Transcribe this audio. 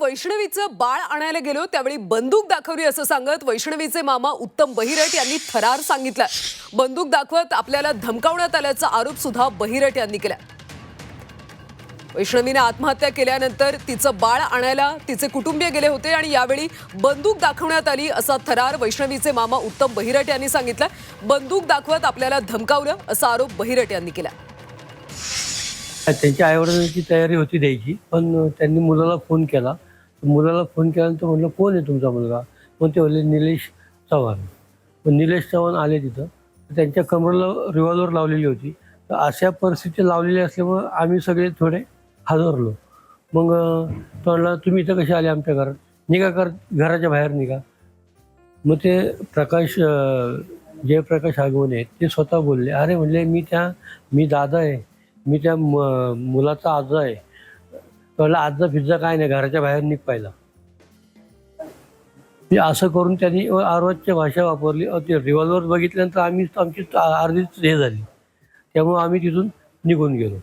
वैष्णवीचं बाळ आणायला गेलो त्यावेळी बंदूक दाखवली असं सांगत वैष्णवीचे मामा उत्तम बहिरट यांनी थरार सांगितलं. बंदूक दाखवत आपल्याला धमकावण्यात आल्याचा आरोप सुद्धा बहिरट यांनी केला. वैष्णवीने आत्महत्या केल्यानंतर तिचं बाळ आणायला तिचे कुटुंबीय गेले होते आणि यावेळी बंदूक दाखवण्यात आली असा थरार वैष्णवीचे मामा उत्तम बहिरट यांनी सांगितलं. बंदूक दाखवत आपल्याला धमकावलं असा आरोप बहिरट यांनी केला. त्यांच्या आईवडिलांची तयारी होती द्यायची पण त्यांनी मुलाला फोन केला. मुलाला फोन केल्यानंतर म्हटलं कोण आहे तुमचा मुलगा? मग ते म्हणले निलेश चव्हाण. मग निलेश चव्हाण आले तिथं. त्यांच्या कमरेला रिव्हॉल्वर लावलेली होती. तर अशा परिस्थिती लावलेली असल्यामुळं आम्ही सगळे थोडे हादरलो. मग तो म्हणला तुम्ही इथं कसे आले आमच्या घरात? निघा कर घराच्या बाहेर निघा. मग ते प्रकाश अं, जयप्रकाश आगवणे ते स्वतः बोलले अरे म्हणले मी त्या मी दादा आहे. मी त्या म- मुलाचा आजा आहे. कळलं आजा फिजा काय नाही घराच्या बाहेर निघ पाहिला. मी असं करून त्यांनी आरवाजची भाषा वापरली. ते रिव्हॉल्वर बघितल्यानंतर आम्ही आमची अर्धीच हे झाली. त्यामुळे आम्ही तिथून निघून गेलो.